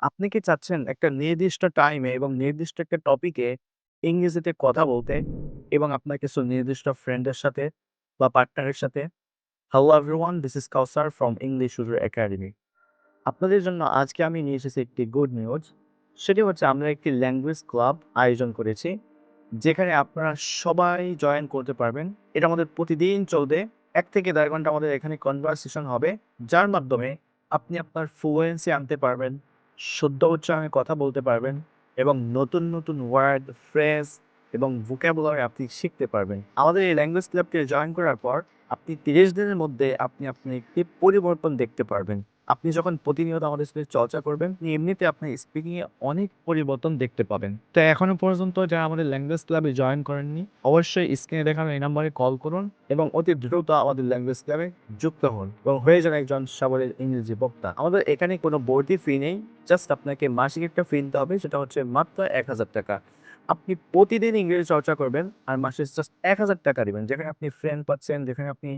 আপনি কি চাচ্ছেন একটা নির্দিষ্ট টাইমে এবং নির্দিষ্ট একটা টপিকে ইংরেজিতে কথা বলতে এবং আপনার কিছু নির্দিষ্ট ফ্রেন্ডের সাথে বা পার্টনারের সাথে? Hello everyone, this is Kausar from English উজুর একাডেমি। আপনাদের জন্য আজকে আমি নিয়ে এসেছি একটি গুড নিউজ। সেটি হচ্ছে আমরা একটি ল্যাঙ্গুয়েজ ক্লাব আয়োজন করেছি। যেখানে আপনারা সবাই জয়েন করতে পারবেন। এটা আমাদের প্রতিদিন চলবে। এক থেকে দেড় ঘণ্টা আমাদের এখানে কনভারসেশন হবে। যার মাধ্যমে আপনি আপনার ফ্লুয়েন্সি আনতে পারবেন, শুদ্ধ উচ্চারণে কথা বলতে পারবেন এবং নতুন, নতুন ওয়ার্ড, ফ্রেজ এবং ভোক্যাবুলারি আপনি শিখতে পারবেন। আমাদের এই ল্যাঙ্গুয়েজ ক্লাবকে জয়েন করার পর আপনি ৩০ দিনের মধ্যে আপনি আপনি একটি পরিবর্তন দেখতে পারবেন। আপনি যখন প্রতিনিয়ত আমাদের সাথে চর্চা করবেন, এমনিতে আপনার স্পিকিং এ অনেক পরিবর্তন দেখতে পাবেন। তো এখনও পর্যন্ত যারা আমাদের ল্যাঙ্গুয়েজ ক্লাবে জয়েন করেননি, অবশ্যই স্ক্রিনে দেখানো এই নাম্বারে কল করুন এবং অতি দ্রুত আমাদের ল্যাঙ্গুয়েজ ক্লাবে যুক্ত হন এবং হয়ে যান একজন সাবলীল ইংরেজি বক্তা। আমাদের এখানে কোনো ভর্তি ফি নেই। জাস্ট আপনাকে মাসিক একটা ফি দিতে হবে সেটা হচ্ছে মাত্র ৳১,০০০ আপনি প্রতিদিন ইংরেজি চর্চা করবেন আর মাসে জাস্ট ৳১,০০০ দিবেন। যেখানে আপনি ফ্রেন্ড পাচ্ছেন, যেখানে আপনি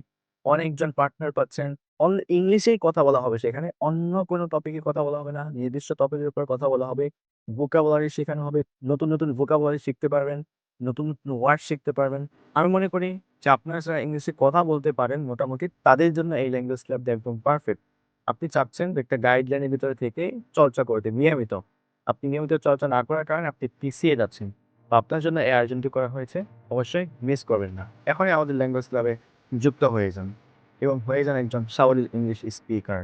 অনেকজন পার্টনার পাচ্ছেন। অল ইংলিশেই কথা বলা হবে সেখানে। অন্য কোনো টপিকে কথা বলা হবে না। নির্দিষ্ট টপিকের উপর কথা বলা হবে। vocabulary শেখানো হবে। নতুন, নতুন vocabulary শিখতে পারবেন। নতুন, নতুন ওয়ার্ড শিখতে পারবেন। আমি মনে করি যে আপনারা যারা ইংলিশে কথা বলতে পারেন মোটামুটি তাদের জন্য এই ল্যাঙ্গুয়েজ ক্লাবটা একদম পারফেক্ট। আপনি চাচ্ছেন একটা গাইডলাইনের ভিতরে থেকে চর্চা করতে নিয়মিত। আপনি নিয়মিত চর্চা না করার কারণে আপনি পিছিয়ে যাচ্ছেন। আপনার জন্য এই আয়োজনটি করা হয়েছে। অবশ্যই মিস করবেন না। এখনই আমাদের ল্যাঙ্গুয়েজ ক্লাবে যুক্ত হয়ে যান এবং হয়ে যান একজন সাবলীল ইংলিশ স্পিকার।